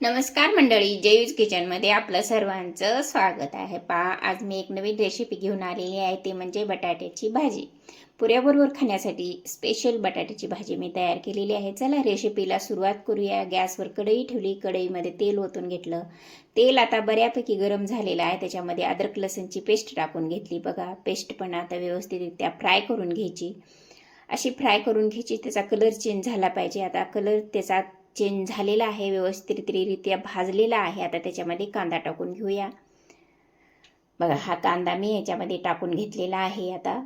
नमस्कार मंडळी जयूज किचनमध्ये आपलं सर्वांचं स्वागत आहे. पहा आज मी एक नवीन रेसिपी घेऊन आलेली आहे ती म्हणजे बटाट्याची भाजी. पुऱ्याबरोबर खाण्यासाठी स्पेशल बटाट्याची भाजी मी तयार केलेली आहे. चला रेसिपीला सुरुवात करूया. गॅसवर कढई ठेवली कढईमध्ये तेल ओतून घेतलं. तेल आता बऱ्यापैकी गरम झालेलं आहे त्याच्यामध्ये अद्रक लसणची पेस्ट टाकून घेतली. बघा पेस्ट पण आता व्यवस्थितरित्या फ्राय करून घ्यायची. अशी फ्राय करून घ्यायची त्याचा कलर चेंज झाला पाहिजे. आता कलर त्याचा चेंज झालेला आहे व्यवस्थितरित्या भाजलेला आहे. आता त्याच्यामध्ये कांदा टाकून घेऊया. बघा हा कांदा मी याच्यामध्ये टाकून घेतलेला आहे आता.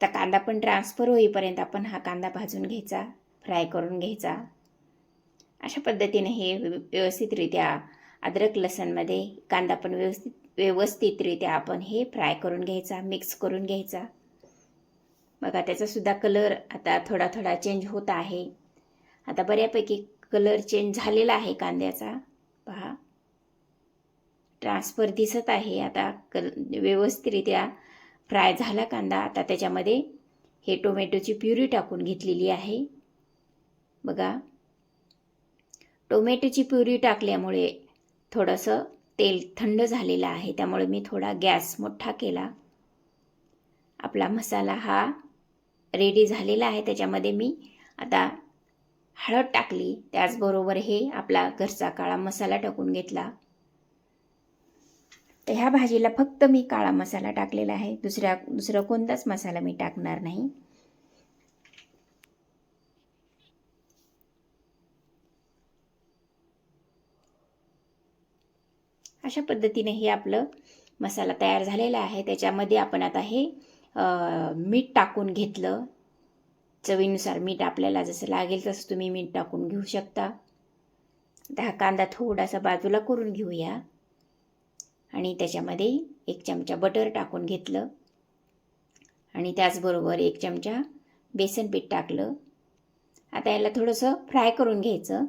तर कांदा पण ट्रान्सफर होईपर्यंत आपण हा कांदा भाजून घ्यायचा फ्राय करून घ्यायचा. अशा पद्धतीने हे व्यवस्थितरित्या अद्रक लसणमध्ये कांदा पण व्यवस्थित व्यवस्थितरित्या आपण हे फ्राय करून घ्यायचा मिक्स करून घ्यायचा. बघा त्याचासुद्धा कलर आता थोडा थोडा चेंज होत आहे. आता बऱ्यापैकी कलर चेंज झालेला आहे कांद्याचा. पहा. ट्रान्सफर दिसत आहे. आता कल व्यवस्थितरित्या फ्राय झाला कांदा. आता त्याच्यामध्ये हे टोमॅटोची प्युरी टाकून घेतलेली आहे. बघा. टोमॅटोची प्युरी टाकल्यामुळे थोडंसं तेल थंड झालेलं आहे. त्यामुळे मी थोडा गॅस मोठा केला. आपला मसाला हा रेडी झालेला आहे. त्याच्यामध्ये मी आता हळद टाकली त्याचबरोबर हे आपला घरचा काळा मसाला टाकून घेतला. तर ह्या भाजीला फक्त मी काळा मसाला टाकलेला आहे दुसऱ्या दुसरा कोणताच मसाला मी टाकणार नाही. अशा पद्धतीने हे आपलं मसाला तयार झालेला आहे. त्याच्यामध्ये आपण आता हे मीठ टाकून घेतलं. चवीनुसार मीठ आपल्याला जसं लागेल तसं तुम्ही मीठ टाकून घेऊ शकता. आता हा कांदा थोडासा बाजूला करून घेऊया. आणि त्याच्यामध्ये एक चमचा बटर टाकून घेतलं. आणि त्याचबरोबर एक चमचा बेसन पीठ टाकलं. आता याला थोडंसं फ्राय करून घ्यायचं.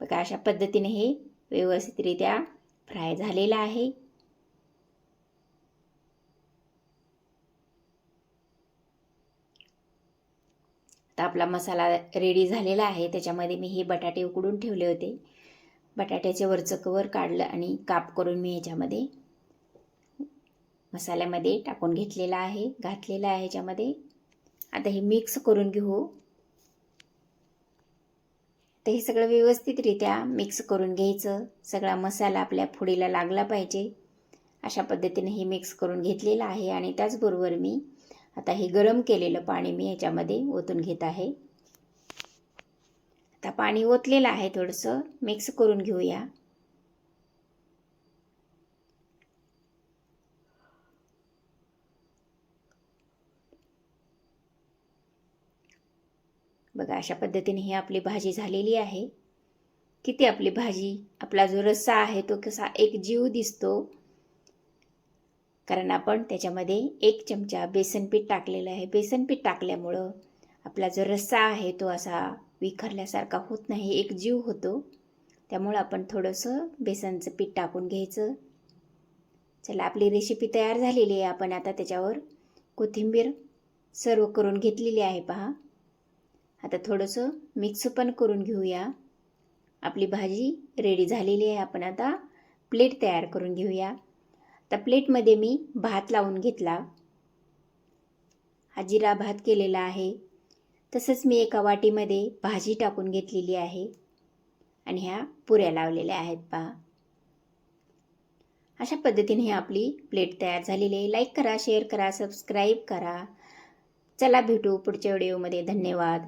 बघा अशा पद्धतीने हे व्यवस्थितरित्या फ्राय झालेलं आहे. आता आपला मसाला रेडी झालेला आहे. त्याच्यामध्ये मी हे बटाटे उकडून ठेवले होते. बटाट्याचे वरचं कवर काढलं आणि काप करून मी ह्याच्यामध्ये मसाल्यामध्ये टाकून घेतलेला आहे घातलेला आहे ह्याच्यामध्ये. आता हे मिक्स करून घेऊ. तर हे सगळं व्यवस्थितरित्या मिक्स करून घ्यायचं. सगळा मसाला आपल्या फोडीला लागला पाहिजे. अशा पद्धतीने हे मिक्स करून घेतलेलं आहे आणि त्याचबरोबर मी आता हे गरम केलेलं पाणी मी ह्याच्यामध्ये ओतून घेत आहे. आता पाणी ओतलेलं आहे थोडंसं. मिक्स करून घेऊया. बघा अशा पद्धतीने ही आपली भाजी झालेली आहे. किती आपली भाजी? आपला जो रस्सा आहे तो कसा एक जीव दिसतो. कारण आपण त्याच्यामध्ये एक चमचा बेसन पीठ टाकलेलं आहे. बेसनपीठ टाकल्यामुळं आपला जो रस्सा आहे तो असा विखरल्यासारखा होत नाही एक जीव होतो. त्यामुळं आपण थोडंसं बेसनचं पीठ टाकून घ्यायचं. चला आपली रेसिपी तयार झालेली आहे. आपण आता त्याच्यावर कोथिंबीर सर्व करून घेतलेली आहे पहा. आता थोडंसं मिक्स पण करून घेऊया. आपली भाजी रेडी झालेली आहे. आपण आता प्लेट तयार करून घेऊया. आता प्लेटमध्ये मी भात लावून घेतला. हा जिरा भात केलेला आहे. तसंच मी एका वाटीमध्ये भाजी टाकून घेतलेली आहे. आणि ह्या पुऱ्या लावलेल्या आहेत पहा. अशा पद्धतीने ही आपली प्लेट तयार झालेली आहे. लाईक करा शेअर करा सबस्क्राईब करा. चला भेटू पुढच्या व्हिडिओमध्ये धन्यवाद.